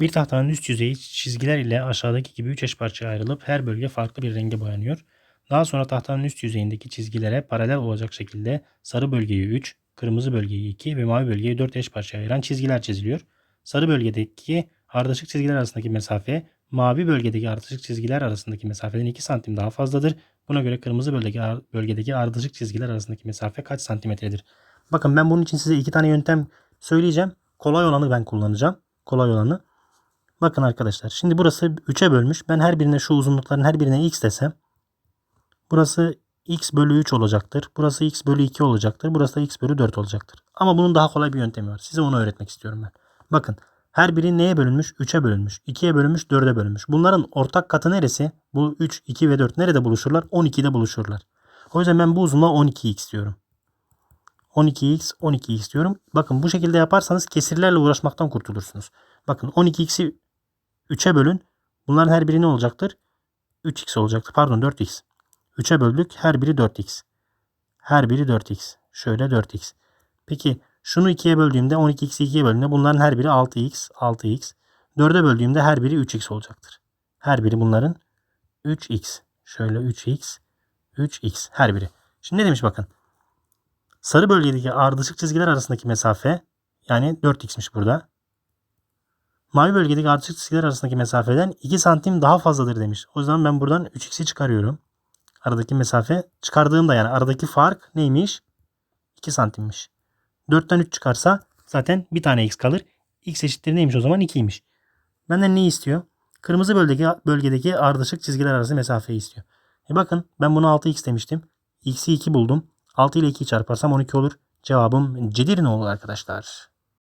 Bir tahtanın üst yüzeyi çizgiler ile aşağıdaki gibi 3 eş parçaya ayrılıp her bölge farklı bir renge boyanıyor. Daha sonra tahtanın üst yüzeyindeki çizgilere paralel olacak şekilde sarı bölgeyi 3, kırmızı bölgeyi 2 ve mavi bölgeyi 4 eş parçaya ayıran çizgiler çiziliyor. Sarı bölgedeki ardışık çizgiler arasındaki mesafe mavi bölgedeki ardışık çizgiler arasındaki mesafeden 2 santim daha fazladır. Buna göre kırmızı bölgedeki, bölgedeki ardışık çizgiler arasındaki mesafe kaç santimetredir? Bakın ben bunun için size iki tane yöntem söyleyeceğim. Kolay olanı ben kullanacağım. Kolay olanı. Bakın arkadaşlar. Şimdi burası 3'e bölmüş. Ben her birine şu uzunlukların her birine x desem. Burası x bölü 3 olacaktır. Burası x bölü 2 olacaktır. Burası da x bölü 4 olacaktır. Ama bunun daha kolay bir yöntemi var. Size onu öğretmek istiyorum ben. Bakın. Her biri neye bölünmüş? 3'e bölünmüş. 2'ye bölünmüş. 4'e bölünmüş. Bunların ortak katı neresi? Bu 3, 2 ve 4 nerede buluşurlar? 12'de buluşurlar. O yüzden ben bu uzunluğa 12x diyorum. 12x, 12x diyorum. Bakın bu şekilde yaparsanız kesirlerle uğraşmaktan kurtulursunuz. Bakın 12x'i 3'e bölün. Bunların her biri ne olacaktır? 3x olacaktır. Pardon 4x. 3'e böldük. Her biri 4x. Her biri 4x. Şöyle 4x. Peki şunu 2'ye böldüğümde 12x'i 2'ye böldüğümde bunların her biri 6x. 6x. 4'e böldüğümde her biri 3x olacaktır. Her biri bunların 3x. Şöyle 3x. 3x. Her biri. Şimdi ne demiş bakın. Sarı bölgedeki ardışık çizgiler arasındaki mesafe yani 4x'miş burada. Mavi bölgedeki ardışık çizgiler arasındaki mesafeden 2 santim daha fazladır demiş. O zaman ben buradan 3x'i çıkarıyorum. Aradaki mesafe çıkardığımda yani aradaki fark neymiş? 2 santimmiş. 4'ten 3 çıkarsa zaten bir tane x kalır. x eşittir neymiş o zaman 2'ymiş. Benden ne istiyor? Kırmızı bölgedeki, bölgedeki ardışık çizgiler arası mesafeyi istiyor. E bakın ben bunu 6x demiştim. x'i 2 buldum. 6 ile 2'yi çarparsam 12 olur. Cevabım Cedir'in olur arkadaşlar.